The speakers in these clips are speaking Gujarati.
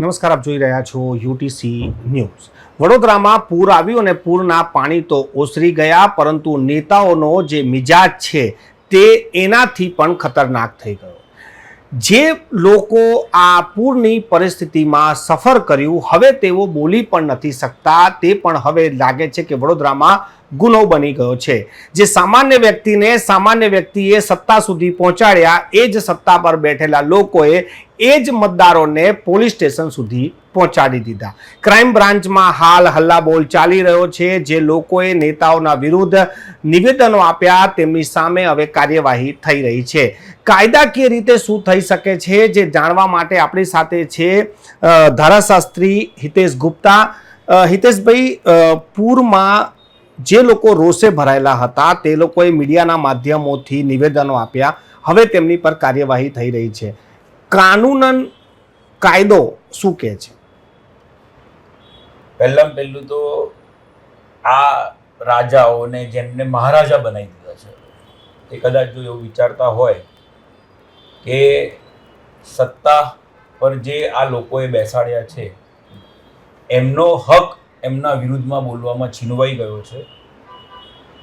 નમસ્કાર, આપ જોઈ રહ્યા છો યુટીસી ન્યૂઝ. વડોદરામાં પૂર આવ્યું અને પૂરના પાણી તો ઓસરી ગયા, પરંતુ નેતાઓનો જે મિજાજ છે તે એનાથી પણ ખતરનાક થઈ ગયો. જે લોકો આ પૂરની પરિસ્થિતિમાં સફર કર્યું, હવે તેઓ બોલી પણ નથી શકતા. તે પણ હવે લાગે છે કે વડોદરામાં ગુનો બની ગયો છે. જે સામાન્ય વ્યક્તિને સામાન્ય વ્યક્તિએ સત્તા સુધી પહોંચાડ્યા, એ જ સત્તા પર બેઠેલા લોકોએ એ જ મતદારોને પોલીસ સ્ટેશન સુધી પહોંચાડી દીધા. ક્રાઇમ બ્રાન્ચમાં હાલ હલ્લાબોલ ચાલી રહ્યો છે. જે લોકોએ નેતાઓના વિરુદ્ધ નિવેદનો આપ્યા, તેમની સામે હવે કાર્યવાહી થઈ રહી છે. કાયદાકીય રીતે શું થઈ શકે છે જે જાણવા માટે આપણી સાથે છે ધારાશાસ્ત્રી હિતેશ ગુપ્તા. હિતેશભાઈ પૂરમાં જે લોકો રોષે ભરાયેલા હતા, તે લોકોએ મીડિયાના માધ્યમોથી નિવેદનો આપ્યા. હવે તેમની પર કાર્યવાહી થઈ રહી છે. કાનૂનન કાયદો શું કહે છે? પહેલાં પહેલું તો આ રાજાઓને જેમને મહારાજા બનાવી દીધા છે, એ કદાચ જો એવું વિચારતા હોય કે સત્તા પર જે આ લોકોએ બેસાડ્યા છે, એમનો હક એમના વિરુદ્ધમાં બોલવામાં છીનવાઈ ગયો છે.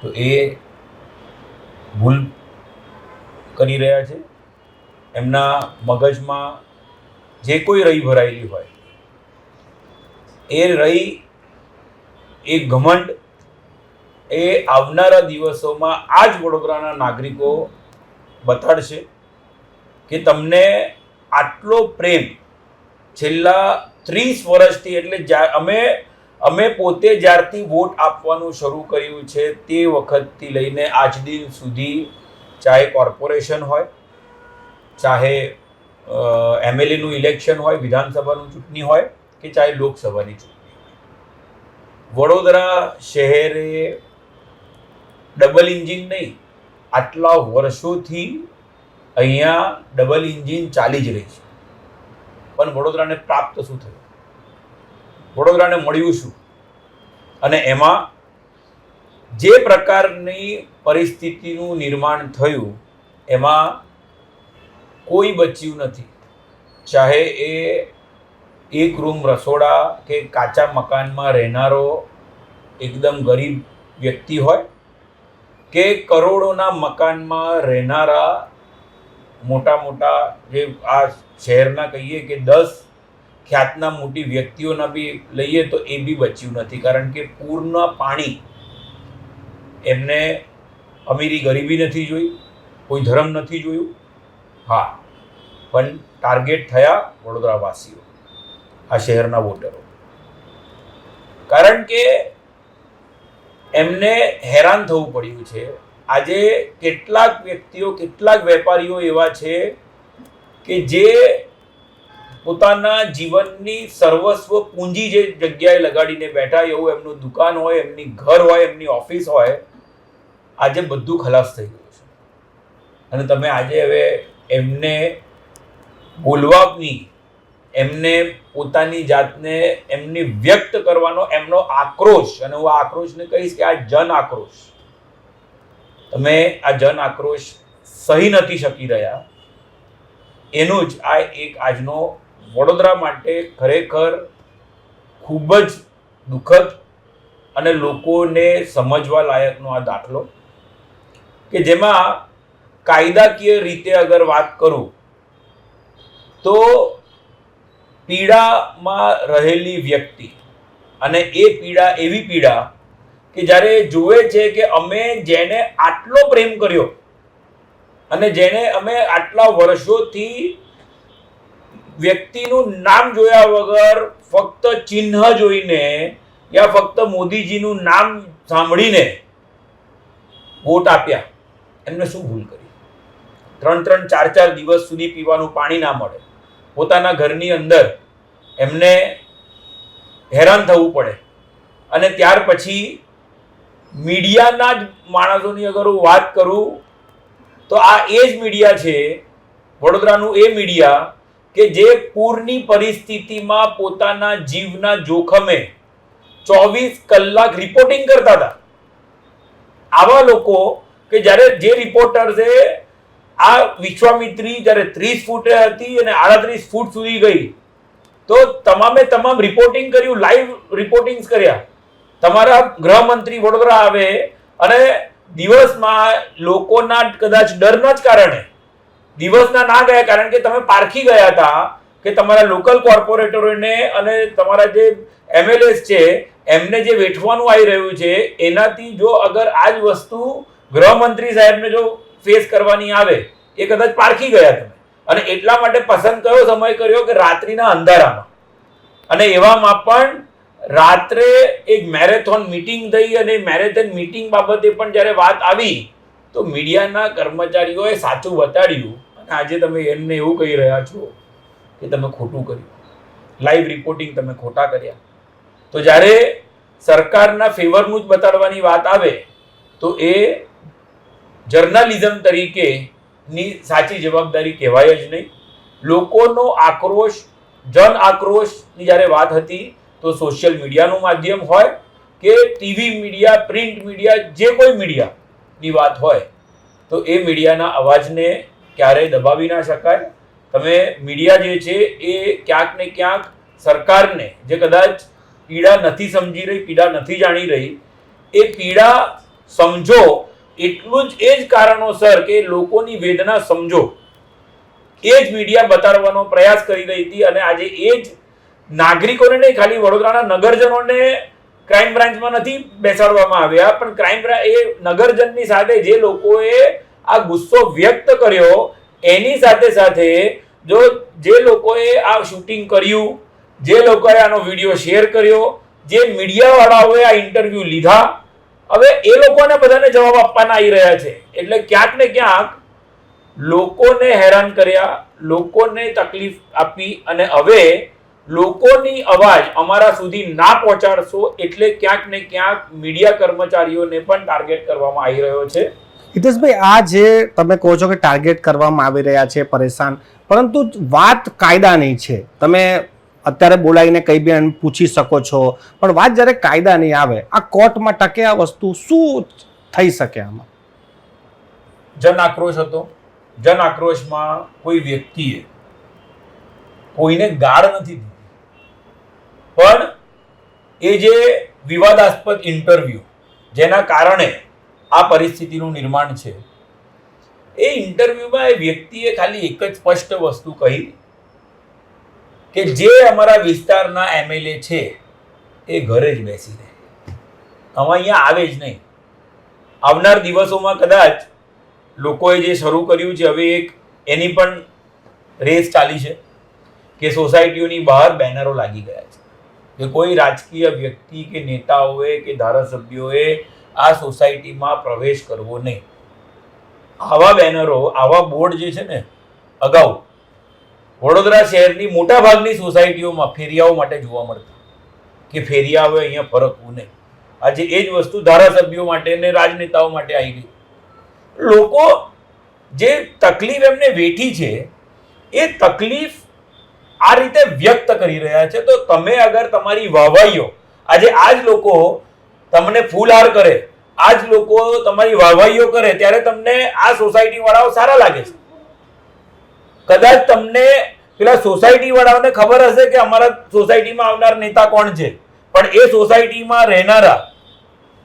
તો એ ભૂલ કરી રહ્યા છે. એમના મગજમાં જે કોઈ રહી ભરાયેલી હોય, એ રહી, એ ઘમંડ, એ આવનારા દિવસોમાં આ જ વડોદરાના નાગરિકો બતાડશે કે તમને આટલો પ્રેમ છેલ્લા ત્રીસ વર્ષથી, એટલે અમે અમે પોતે જ્યારથી વોટ આપવાનું શરૂ કર્યું છે તે વખતથી લઈને આજ દિન સુધી ચાહે કોર્પોરેશન હોય, ચાહે એમએલએનું ઇલેક્શન હોય, વિધાનસભાનું ચૂંટણી હોય કે ચાહે લોકસભાની ચૂંટણી વડોદરા શહેરે ડબલ ઇન્જિન નહીં, આટલા વર્ષોથી અહીંયા ડબલ ઇન્જિન ચાલી જ રહી છે. પણ વડોદરાને પ્રાપ્ત શું થયું? વડોદરાને મળ્યું શું? અને એમાં જે પ્રકારની પરિસ્થિતિનું નિર્માણ થયું, એમાં કોઈ બચ્યું નથી. ચાહે એ એક રૂમ રસોડા કે કાચા મકાનમાં રહેનારો એકદમ ગરીબ વ્યક્તિ હોય કે કરોડોના મકાનમાં રહેનારા મોટા મોટા જે આ શહેરના કહીએ કે દસ ખ્યાતના મોટી વ્યક્તિઓના બી લઈએ તો એ બી બચ્યું નથી. કારણ કે પૂરના પાણી એમને અમીરી ગરીબી નથી જોઈ, કોઈ ધર્મ નથી જોયું. હા, પણ ટાર્ગેટ થયા વડોદરાવાસીઓ, આ શહેરના વોટરો. કારણ કે એમને હેરાન થવું પડ્યું છે. આજે કેટલાક વ્યક્તિઓ, કેટલાક વેપારીઓ એવા છે કે જે પોતાના જીવનની સર્વસ્વ પૂંજી જે જગ્યાએ લગાડીને બેઠા, એવું એમનું દુકાન હોય, એમની ઘર હોય, એમની ઓફિસ હોય, આજે બધું ખલાસ થઈ ગયું છે. અને તમે આજે હવે એમને બોલવાની એમને પોતાની જાતને એમની વ્યક્ત કરવાનો એમનો આક્રોશ, અને હું આક્રોશને કહીશ કે આ જન આક્રોશ. તમે આ જન આક્રોશ સહી નથી શકી રહ્યા. એનું જ આ એક આજનો વડોદરા માટે ખરેખર ખૂબ જ દુઃખદ અને લોકોને સમજવા લાયકનો આ દાખલો કે જેમાં કાયદાકીય રીતે અગર વાત કરું તો પીડામાં રહેલી વ્યક્તિ અને એ પીડા એવી પીડા કે જ્યારે જુએ છે કે અમે જેને આટલો પ્રેમ કર્યો અને જેને અમે આટલા વર્ષોથી વ્યક્તિનું નામ જોયા વગર ફક્ત ચિહ્ન જોઈને યા ફક્ત મોદીજીનું નામ સાંભળીને વોટ આપ્યા. એમને શું ભૂલ કરી? ત્રણ ત્રણ ચાર ચાર દિવસ સુધી પીવાનું પાણી ના મળે. પોતાના ઘરની અંદર એમને હેરાન થવું પડે. અને ત્યાર પછી મીડિયાના જ માણસોની અગર હું વાત કરું, તો આ એ જ મીડિયા છે, વડોદરાનું એ મીડિયા કે જે પૂરની પરિસ્થિતિમાં પોતાના જીવના જોખમે ચોવીસ કલાક રિપોર્ટિંગ કરતા હતા. આવા લોકો કે જ્યારે જે રિપોર્ટર્સે આ વિશ્વામિત્રી જ્યારે ત્રીસ ફૂટે હતી અને આડત્રીસ ફૂટ સુધી ગઈ, તો તમામે તમામ રિપોર્ટિંગ કર્યું લાઈવ રિપોર્ટિંગ્સ કર્યા. તમારા ગૃહમંત્રી વડોદરા આવે અને દિવસમાં લોકોના કદાચ ડરના જ કારણે દિવસના ના ગયા કારણ કે તમે પારખી ગયા હતા કે તમારા લોકલ કોર્પોરેટરોને અને તમારા જે એમએલએસ છે, એમને જે વેઠવાનું આવી રહ્યું છે, એનાથી જો અગર આ જ વસ્તુ ગૃહમંત્રી સાહેબને જો ફેસ કરવાની આવે, એ કદાચ પારખી ગયા તમે. અને એટલા માટે પસંદ કયો સમય કર્યો કે રાત્રિના અંધારામાં? અને એવામાં પણ રાત્રે એક મેરેથોન મીટિંગ થઈ અને મેરેથોન મીટિંગ બાબતે પણ જ્યારે વાત આવી, તો મીડિયાના કર્મચારીઓએ સાચું બતાડ્યું આજે તમે એમને એવું કહી રહ્યા છો કે તમે ખોટું કર્યું. લાઈવ રિપોર્ટિંગ તમે ખોટા કર્યા. તો જ્યારે સરકારના ફેવરનું જ બતાડવાની વાત આવે, તો એ જર્નલિઝમ તરીકેની સાચી જવાબદારી કહેવાય જ નહીં. લોકોનો આક્રોશ, જન આક્રોશની જ્યારે વાત હતી, તો સોશિયલ મીડિયાનું માધ્યમ હોય કે ટીવી મીડિયા પ્રિન્ટ મીડિયા જે કોઈ મીડિયાની વાત હોય, તો એ મીડિયાના અવાજને ક્યારેય દબાવી ના શકાય. તમે મીડિયા જે છે એ ક્યાંક ને ક્યાંક સરકારને, જે કદાચ પીડા નથી સમજી રહી, પીડા નથી જાણી રહી, એ પીડા સમજો. એટલું જ, એ જ કારણોસર કે લોકોની વેદના સમજો. એ જ મીડિયા બતાડવાનો પ્રયાસ કરી રહી હતી અને આજે એ જ નાગરિકોને નહીં, ખાલી વડોદરાના નગરજનોને ક્રાઇમ બ્રાન્ચમાં નથી બેસાડવામાં આવ્યા, પણ ક્રાઇમ એ નગરજનની સાથે જે લોકોએ આ ગુસ્સો વ્યક્ત કર્યો, એની સાથે સાથે જો જે લોકોએ આ શૂટિંગ કર્યું, જે લોકોએ આનો વીડિયો શેર કર્યો, જે મીડિયાવાળાઓએ આ ઇન્ટરવ્યૂ લીધા, હવે એ લોકોને બધાને જવાબ આપવાના આવી રહ્યા છે. એટલે ક્યાંક ને ક્યાંક લોકોને હેરાન કર્યા, લોકોને તકલીફ આપી અને હવે લોકોની અવાજ અમારા સુધી ના પહોંચાડશો એટલે ક્યાંક ને ક્યાંક મીડિયા કર્મચારીઓને પણ ટાર્ગેટ કરવામાં આવી રહ્યો છે. હિતેશભાઈ, આ જે તમે કહો છો કે ટાર્ગેટ કરવામાં આવી રહ્યા છે, પરેશાન, પરંતુ વાત કાયદાની છે. તમે અત્યારે બોલાવીને કંઈ બી પૂછી શકો છો, પણ વાત જ્યારે કાયદાની આવે, આ કોર્ટમાં ટકે આ વસ્તુ શું થઈ શકે આમાં? જન આક્રોશ હતો. જન આક્રોશમાં કોઈ વ્યક્તિએ કોઈને ગાળ નથી દીધી. પણ એ જે વિવાદાસ્પદ ઇન્ટરવ્યુ જેના કારણે આ પરિસ્થિતિનું નિર્માણ છે. એ ઇન્ટરવ્યુમાં એ વ્યક્તિએ ખાલી એક જ સ્પષ્ટ વસ્તુ કહી કે જે અમારા વિસ્તારના એમએલએ છે, એ ઘરે જ બેસી રહે અમે અહીંયા આવે જ નહીં. આવનાર દિવસોમાં કદાચ લોકોએ જે શરૂ કર્યું છે, હવે એક એની પણ રેસ ચાલી છે કે સોસાયટીઓની બહાર બેનરો લાગી ગયા છે. કે કોઈ રાજકીય વ્યક્તિ કે નેતાઓએ કે ધારાસભ્યોએ આ સોસાયટીમાં પ્રવેશ કરવો નહીં. આવા બેનરો, આવા બોર્ડ જે છે ને, અગાઉ વડોદરા શહેરની મોટા ભાગની સોસાયટીઓમાં ફેરિયાઓ માટે જોવા મળતા. કે ફેરિયા હવે અહીંયા ફરકવું નહીં. આજે એ જ વસ્તુ ધારાસભ્યો માટે ને રાજનેતાઓ માટે આવી ગઈ. લોકો જે તકલીફ એમને વેઠી છે, એ તકલીફ આ રીતે વ્યક્ત કરી રહ્યા છે. તો તમે અગર તમારી વાહવાઈઓ આજે આ જ લોકો તમને ફૂલહાર કરે આ જ લોકો તમારી વાહવાઈઓ કરે, ત્યારે તમને આ સોસાયટી વાળાઓ સારા લાગે છે. કદાચ તમને પેલા સોસાયટી વાળાઓને ખબર હશે કે અમારા સોસાયટીમાં આવનાર નેતા કોણ છે. પણ એ સોસાયટીમાં રહેનારા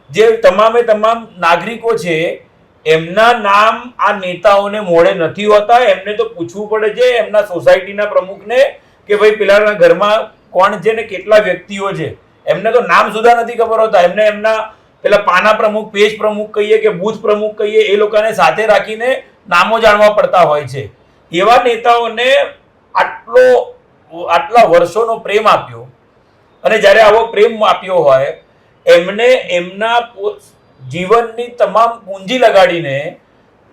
જે તમામે તમામ નાગરિકો છે, એમના નામ આ નેતાઓને મોડે નથી હોતા. એમને તો પૂછવું પડે છે એમના સોસાયટીના પ્રમુખને કે ભાઈ, પેલાના ઘરમાં કોણ છે ને કેટલા વ્યક્તિઓ છે. એમને તો નામ સુધા નથી ખબર હોતા. એમને એમના પેલા પાના પ્રમુખ, પેજ પ્રમુખ કહીએ કે બૂથ પ્રમુખ કહીએ, એ લોકોને સાથે રાખીને નામો જાણવા પડતા હોય છે. એવા નેતાઓને આટલો, આટલા વર્ષોનો પ્રેમ આપ્યો અને જ્યારે આવો પ્રેમ આપ્યો હોય, એમને એમના જીવનની તમામ પૂંજી લગાડીને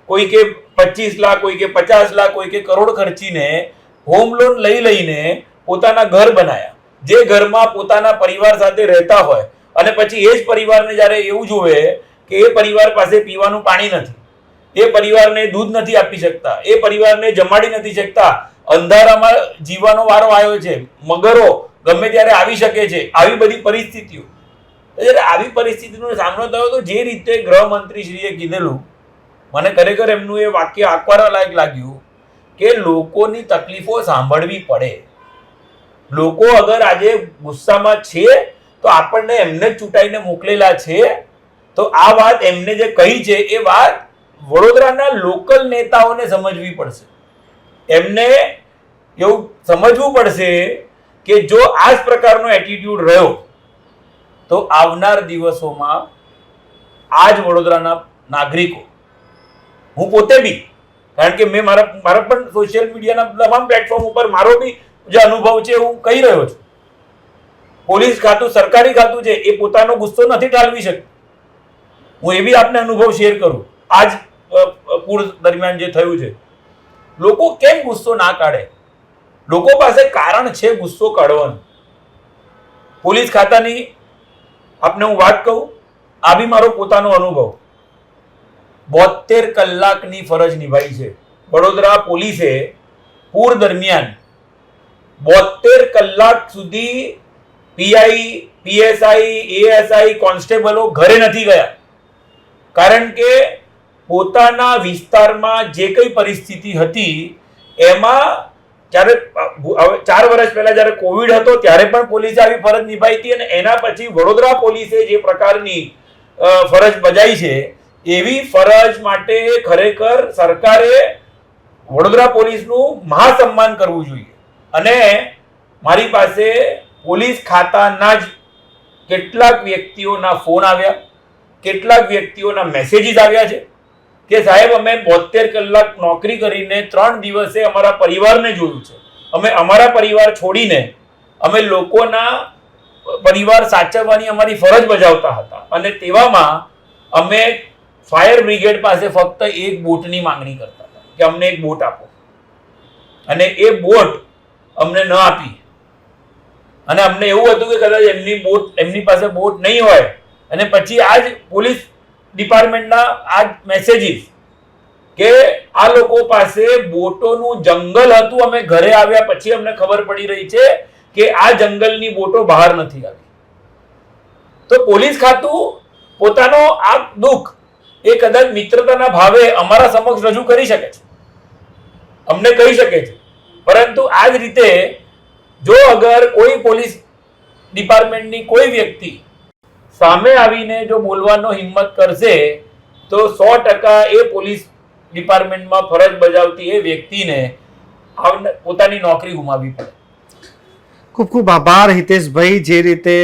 કોઈ કે પચીસ લાખ, કોઈ કે પચાસ લાખ, કોઈ કે કરોડ ખર્ચીને હોમ લોન લઈ લઈને પોતાના ઘર બનાયા. જે ઘરમાં પોતાના પરિવાર સાથે રહેતા હોય અને પછી એ જ પરિવારને જ્યારે એવું જોવે કે એ પરિવાર પાસે પીવાનું પાણી નથી, એ પરિવારને દૂધ નથી આપી શકતા, એ પરિવારને જમાડી નથી શકતા, અંધારામાં જીવવાનો વારો આવ્યો છે, મગરો ગમે ત્યારે આવી શકે છે, આવી બધી પરિસ્થિતિઓ. જ્યારે આવી પરિસ્થિતિનો સામનો થયો તો જે રીતે ગૃહમંત્રીશ્રીએ કીધેલું, મને ખરેખર એમનું એ વાક્ય આંકવા લાયક લાગ્યું કે લોકોની તકલીફો સાંભળવી પડે. લોકો અગર આજે ગુસ્સામાં છે, તો આપણને એમને ચૂંટાઈને મોકલેલા છે. તો આ વાત એમને જે કહી છે, એ વાત વડોદરાના લોકલ નેતાઓને સમજવી પડશે. એમને એવું સમજવું પડશે કે જો આ જ પ્રકારનો એટીટ્યુડ રહ્યો, તો આવનાર દિવસોમાં આ જ વડોદરાના નાગરિકો, હું પોતે બી, કારણ કે મેં મારા મારા પણ સોશિયલ મીડિયાના તમામ પ્લેટફોર્મ ઉપર મારો બી જે અનુભવ છે હું કહી રહ્યો છું. પોલીસ ખાતું, સરકારી ખાતું છે, એ પોતાનો ગુસ્સો નથી ટાળવી શકતું હું એ બી આપને અનુભવ શેર કરું. આજ પૂર દરમિયાન જે થયું છે. લોકો કેમ ગુસ્સો ના કાઢે? લોકો પાસે કારણ છે ગુસ્સો કાઢવાનું. પોલીસ ખાતાની, આપને હું વાત કહું, આ બી મારો પોતાનો અનુભવ. બોતેર કલાકની ફરજ નિભાઈ છે. વડોદરા પોલીસે પૂર દરમિયાન બોતેર કલાક સુધી પીઆઈ પીએસઆઈ એએસઆઈ કોન્સ્ટેબલો ઘરે નથી ગયા. કારણ કે પોતાના વિસ્તારમાં જે કઈ પરિસ્થિતિ હતી, એમાં જ્યારે ચાર વર્ષ પહેલા જ્યારે કોવિડ હતો, ત્યારે પણ પોલીસે આવી ફરજ નિભાવી હતી અને એના પછી વડોદરા પોલીસે જે પ્રકારની ફરજ બજાવી છે, એવી ફરજ માટે ખરેખર સરકારે વડોદરા પોલીસનું મહાસન્માન કરવું જોઈએ. અને મારી પાસે પોલીસ ખાતાના જ કેટલાક વ્યક્તિઓના ફોન આવ્યા, કેટલાક વ્યક્તિઓના મેસેજીસ આવ્યા છે કે સાહેબ, અમે બોતેર કલાક નોકરી કરીને ત્રણ દિવસે અમારા પરિવારને જોયું છે. અમે અમારા પરિવાર છોડીને અમે લોકોના પરિવાર સાચવવાની અમારી ફરજ બજાવતા હતા. અને તેવામાં અમે ફાયર બ્રિગેડ પાસે ફક્ત એક બોટની માંગણી કરતા હતા કે અમને એક બોટ આપો. અને એ બોટ અમને ન આપી. અને અમને એવું હતું કે કદાચ એમની બોટ, એમની પાસે બોટ નહીં હોય. અને પછી આ જ પોલીસ ડિપાર્ટમેન્ટના આ જ મેસેજીસ કે આ લોકો પાસે બોટોનું જંગલ હતું. અમે ઘરે આવ્યા પછી અમને ખબર પડી રહી છે કે આ જંગલની બોટો બહાર નથી આવી. તો પોલીસ ખાતું પોતાનો આ દુઃખ એ કદાચ મિત્રતાના ભાવે અમારા સમક્ષ રજૂ કરી શકે છે. અમને કહી શકે છે. પરંતુ આ જ રીતે જો અગર કોઈ પોલીસ ડિપાર્ટમેન્ટની કોઈ વ્યક્તિ સામે આવીને જો બોલવાનો હિંમત કરશે, તો સો ટકા એ પોલીસ ડિપાર્ટમેન્ટમાં ફરજ બજાવતી એ વ્યક્તિને પોતાની નોકરી ગુમાવવી પડે. ખૂબ ખૂબ આભાર, હિતેશભાઈ, જે રીતે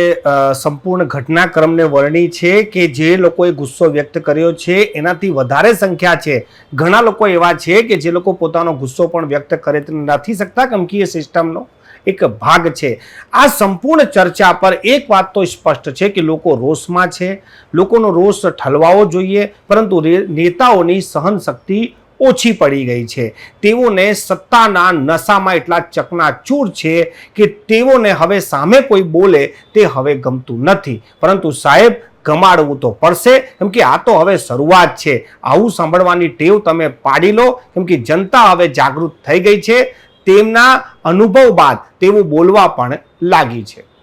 સંપૂર્ણ ઘટનાક્રમને વર્ણી છે કે જે લોકોએ ગુસ્સો વ્યક્ત કર્યો છે, એનાથી વધારે સંખ્યા છે. ઘણા લોકો એવા છે કે જે લોકો પોતાનો ગુસ્સો પણ વ્યક્ત કરે નથી શકતા, કેમ એ સિસ્ટમનો એક ભાગ છે. આ સંપૂર્ણ ચર્ચા પર એક વાત તો સ્પષ્ટ છે કે લોકો રોષમાં છે. લોકોનો રોષ ઠલવાવો જોઈએ, પરંતુ નેતાઓની સહન શક્તિ ઓછી પડી ગઈ છે. તેઓને સત્તાના નશામાં એટલા ચકનાચૂર છે કે તેઓને હવે સામે કોઈ બોલે તે હવે ગમતું નથી. પરંતુ સાહેબ, ગમાડવું તો પડશે. કેમ કે આ તો હવે શરૂઆત છે. આવું સાંભળવાની ટેવ તમે પાડી લો. કેમ કે જનતા હવે જાગૃત થઈ ગઈ છે. તેમના અનુભવ બાદ તેવું બોલવા પણ લાગી છે.